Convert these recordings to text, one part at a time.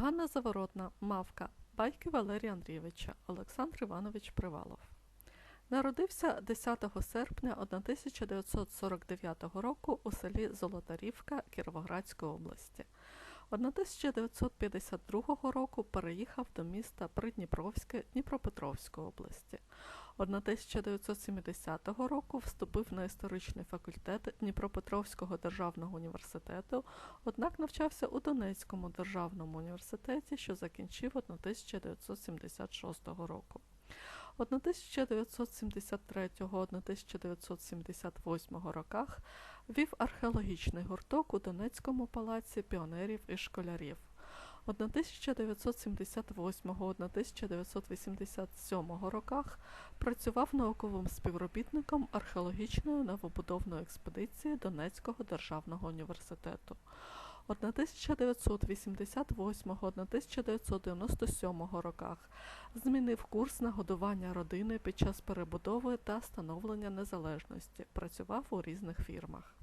Ганна Заворотна, Мавка, Байки Валерія Андрійовича, Олександр Іванович Привалов. Народився 10 серпня 1949 року у селі Золотарівка Кіровоградської області. 1952 року переїхав до міста Придніпровське Дніпропетровської області. 1970 року вступив на історичний факультет Дніпропетровського державного університету, однак навчався у Донецькому державному університеті, що закінчив 1976 року. 1973-1978 роках вів археологічний гурток у Донецькому палаці піонерів і школярів. 1998-1987 роках працював науковим співробітником археологічної новобудовної експедиції Донецького державного університету. 1988-1997 роках змінив курс на годування родини під час перебудови та становлення незалежності. Працював у різних фірмах.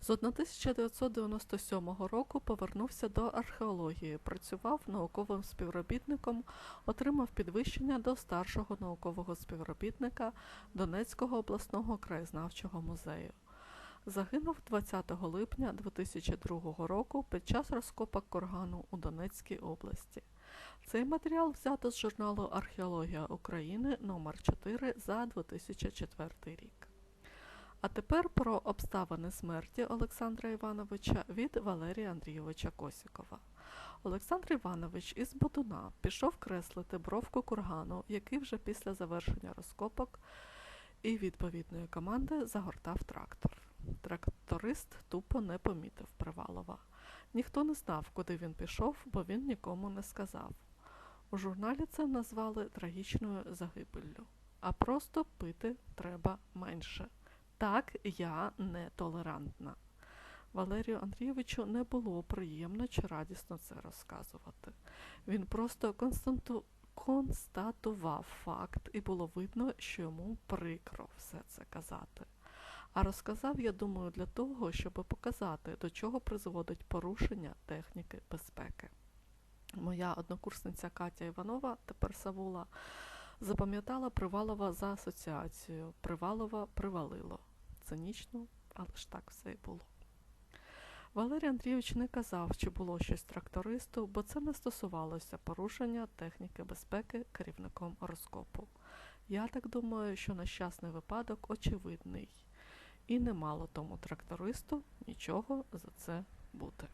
З 1997 року повернувся до археології, працював науковим співробітником, отримав підвищення до старшого наукового співробітника Донецького обласного краєзнавчого музею. Загинув 20 липня 2002 року під час розкопок кургану у Донецькій області. Цей матеріал взято з журналу Археологія України номер 4 за 2004 рік. А тепер про обставини смерті Олександра Івановича від Валерія Андрійовича Косікова. Олександр Іванович із Бодуна пішов креслити бровку кургану, який вже після завершення розкопок і відповідної команди загортав трактор. Тракторист тупо не помітив Привалова. Ніхто не знав, куди він пішов, бо він нікому не сказав. У журналі це назвали трагічною загибеллю, а просто пити треба менше. Так, я не толерантна. Валерію Андрійовичу не було приємно чи радісно це розказувати. Він просто константу... констатував факт, і було видно, що йому прикро все це казати. А розказав, я думаю, для того, щоб показати, до чого призводить порушення техніки безпеки. Моя однокурсниця Катя Іванова, тепер Савула, запам'ятала Привалова за асоціацією. Привалова привалило. Цинічно, але ж так все і було. Валерій Андрійович не казав, чи було щось трактористу, бо це не стосувалося порушення техніки безпеки керівником розкопу. Я так думаю, що нещасний випадок очевидний, і не мало тому трактористу нічого за це бути.